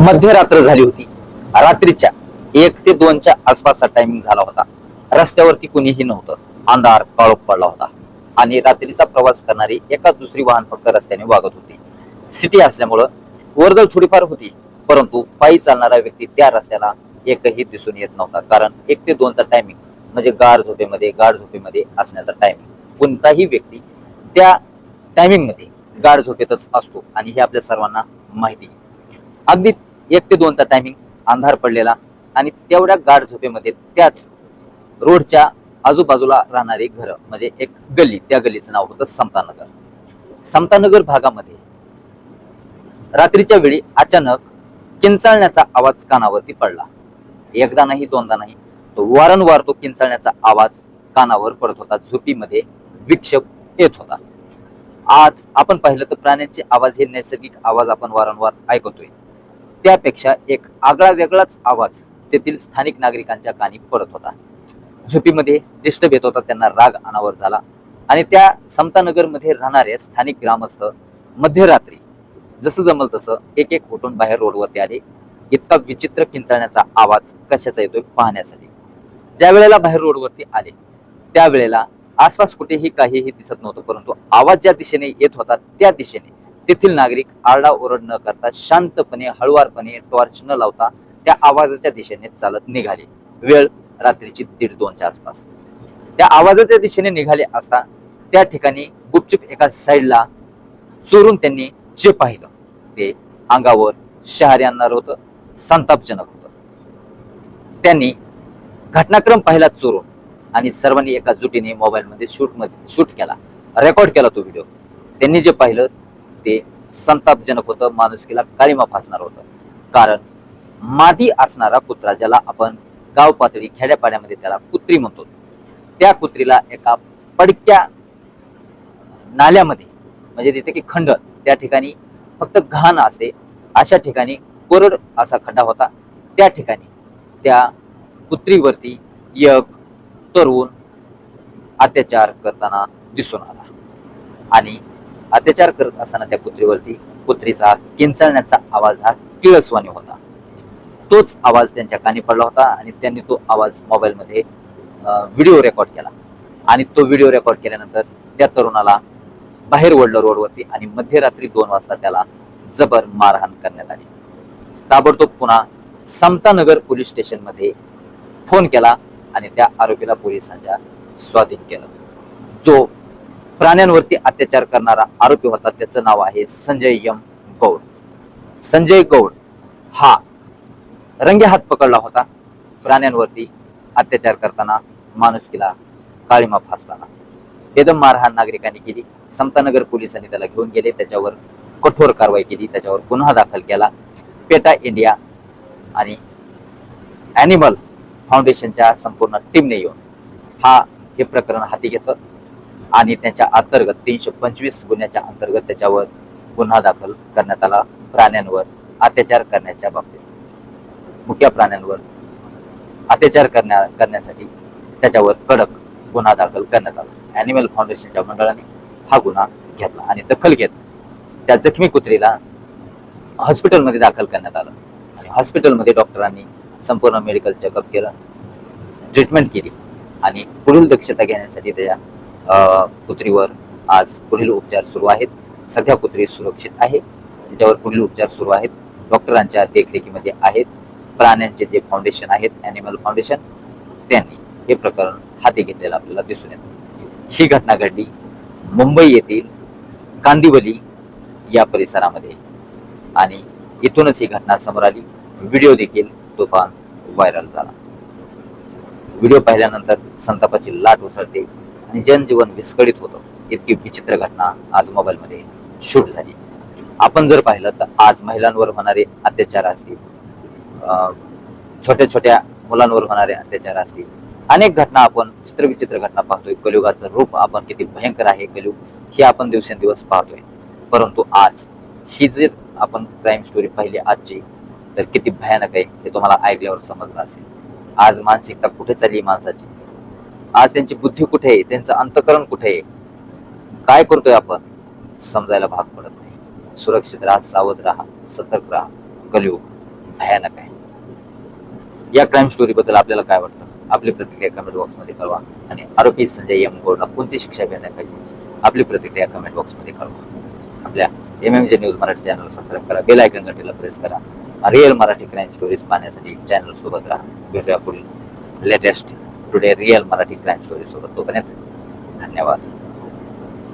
मध्यरात्र झाली होती. रात्रीच्या एक ते दोनच्या आसपासचा टायमिंग झाला होता. रस्त्यावरती कुणीही नव्हतं. अंधार काळोख पडला होता. आणि रात्रीचा प्रवास करणारी एका दुसरी वाहन फक्त रस्त्याने वागत होती. सिटी असल्यामुळं वर्दळ थोडीफार होती. परंतु पायी चालणारा व्यक्ती त्या रस्त्याला एकही दिसून येत नव्हता. कारण एक ते दोनचा टायमिंग म्हणजे गाढ झोपेमध्ये गाढ झोपेमध्ये असण्याचा टायमिंग कोणताही व्यक्ती त्या टायमिंगमध्ये गाढ झोपेतच असतो. आणि हे आपल्या सर्वांना माहिती अगदी एक ते दोनचा टायमिंग अंधार पडलेला आणि तेवढ्या गाढ झोपेमध्ये त्याच रोडच्या आजूबाजूला राहणारी घरं म्हणजे एक गल्ली त्या गल्लीचं नाव होतं समतानगर. समतानगर भागामध्ये रात्रीच्या वेळी अचानक किंचाळण्याचा आवाज कानावरती पडला. एकदा नाही दोनदा नाही तो वारंवार तो किंचाळण्याचा आवाज कानावर पडत होता. झोपीमध्ये विक्षेप येत होता. आज आपण पाहिलं तर प्राण्यांचे आवाज हे नैसर्गिक आवाज आपण वारंवार ऐकतोय. त्यापेक्षा एक आगळा वेगळाच आवाज तेथील स्थानिक नागरिकांच्या कानी पडत होता. झोपीमध्ये डिस्टर्ब येत होता त्यांना राग अनावर झाला. आणि त्या समतानगरमध्ये राहणारे स्थानिक ग्रामस्थ मध्यरात्री जसं जमल तसं एक एक उठून बाहेर रोडवरती आले. इतका विचित्र किंचाळण्याचा आवाज कशाचा येतोय पाहण्यासाठी. ज्या वेळेला बाहेर रोडवरती आले त्यावेळेला आसपास कुठेही काहीही दिसत नव्हतं परंतु आवाज ज्या दिशेने येत होता त्या दिशेने तेथील नागरिक आरडाओरड न करता शांतपणे हळुवारपणे टॉर्च न लावता त्या आवाजाच्या दिशेने चालत निघाले. वेळ रात्रीची दीड दोनच्या आसपास. त्या आवाजाच्या दिशेने निघाले असता त्या ठिकाणी गुपचूप एका साईडला चोरून त्यांनी जे पाहिलं ते अंगावर शहारे आणणार होतं संतापजनक होतं. त्यांनी घटनाक्रम पाहिला चोरून आणि सर्वांनी एका जुटीने मोबाईल मध्ये शूटमध्ये शूट केला रेकॉर्ड केला तो व्हिडिओ. त्यांनी जे पाहिलं ते संतापजनक होतं माणुसकीला काळीमा फासणार होतं. कारण मादी असणारा कुत्रा ज्याला आपण गाव पातळी खेड्यापाड्यामध्ये त्याला कुत्री म्हणतो त्या कुत्रीला एका पडक्या नाल्यामध्ये म्हणजे तिथे की खंड त्या ठिकाणी फक्त घाण असते. अशा ठिकाणी कोरड असा खड्डा होता. त्या ठिकाणी त्या कुत्रीवरती यक तरुण अत्याचार करताना दिसून आला. आणि अत्याचार करत असताना त्या कुत्रीवरती कुत्रीचा किंचाळण्याचा आवाज हा किळसवाणी होता. तोच आवाज त्यांच्या कानी पडला होता आणि त्यांनी तो आवाज मोबाईलमध्ये व्हिडिओ रेकॉर्ड केला. आणि तो व्हिडिओ रेकॉर्ड केल्यानंतर त्या तरुणाला बाहेर ओढलं रोडवरती आणि मध्यरात्री दोन वाजता त्याला जबर मारहाण करण्यात आली. ताबडतोब पुन्हा समतानगर पोलीस स्टेशनमध्ये फोन केला आणि त्या आरोपीला पोलिसांच्या स्वाधीन केलं. जो प्राण्यांवरती अत्याचार करणारा आरोपी होता. त्याचं नाव आहे संजय यम गौड. संजय गौड हा रंगे हात पकडला होता. प्राण्यांवरती अत्याचार करताना माणुसकीला काळीमा फासताना. बेदम मारहाण नागरिकांनी केली. समतानगर पोलिसांनी त्याला घेऊन गेले. त्याच्यावर कठोर कारवाई केली. त्याच्यावर गुन्हा दाखल केला. पेटा इंडिया आणि ॲनिमल फाउंडेशनच्या संपूर्ण टीमने येऊन हा हे प्रकरण हाती घेतलं. आणि त्यांच्या अंतर्गत तीनशे पंचवीस गुन्ह्याच्या अंतर्गत त्याच्यावर गुन्हा दाखल करण्यात आला प्राण्यांवर अत्याचार करण्याच्या बाबतीत. मुख्या प्राण्यांवर अत्याचार करण्या करण्यासाठी त्याच्यावर कडक गुन्हा दाखल करण्यात आला. ॲनिमल फाउंडेशनच्या मंडळाने हा गुन्हा घेतला आणि दखल घेत त्या जखमी कुत्रीला हॉस्पिटलमध्ये दाखल करण्यात आलं. आणि हॉस्पिटलमध्ये डॉक्टरांनी संपूर्ण मेडिकल चेकअप केलं ट्रीटमेंट केली आणि पुढील दक्षता घेण्यासाठी त्याच्या कुत्रीवर आज पुढील उपचार सुरू आहेत. सध्या कुत्री सुरक्षित आहे. त्याच्यावर पुढील उपचार सुरू आहेत. डॉक्टरांच्या देखरेखीमध्ये आहेत. प्राण्यांचे जे फाउंडेशन आहेत अॅनिमल फाउंडेशन त्यांनी हे प्रकरण हाती घेतलेलं आपल्याला दिसून येतं. ही घटना घडली मुंबई येथील कांदिवली या परिसरामध्ये. आणि इथूनच ही घटना समोर आली. व्हिडिओ देखील तुफान व्हायरल झाला. व्हिडिओ पाहिल्यानंतर संतापाची लाट उसळते. आणि जनजीवन विस्कळीत होतं. इतकी विचित्र घटना आज मोबाईलमध्ये शूट झाली. आपण जर पाहिलं तर आज महिलांवर होणारे अत्याचार असतील अं, छोट्या छोट्या मुलांवर होणारे अत्याचार असतील अनेक घटना आपण चित्रविचित्र घटना पाहतोय. कलियुगाचं रूप आपण किती भयंकर आहे कलियुग हे आपण दिवसेंदिवस पाहतोय. परंतु आज ही जर आपण क्राईम स्टोरी पाहिली आजची तर किती भयानक आहे हे तुम्हाला ऐकल्यावर समजलं असेल. आज मानसिकता कुठे चालली माणसाची? आज त्यांची बुद्धी कुठे आहे? त्यांचं अंतकरण कुठे आहे? काय करतोय आपण? समजायला भाग पडत नाही. सुरक्षित राहा सावध राहा सतर्क राहा. कलयुग भयानक आहे. या क्राईम स्टोरी बद्दल आपल्याला काय वाटतं? आपली प्रतिक्रिया कमेंट बॉक्समध्ये कळवा. आणि आरोपी संजय एम गोडला कोणती शिक्षा मिळायला पाहिजे? आपली प्रतिक्रिया कमेंट बॉक्समध्ये कळवा. आपल्या M M J news Marathi channel subscribe करा. बेल आयकन घंटीला प्रेस करा. रिअल मराठी क्राईम स्टोरीज पाहण्यासाठी चॅनल सोबत राहा. भेटूया पुढील latest today real Marathi crime story सोबत तोपर्यंत धन्यवाद.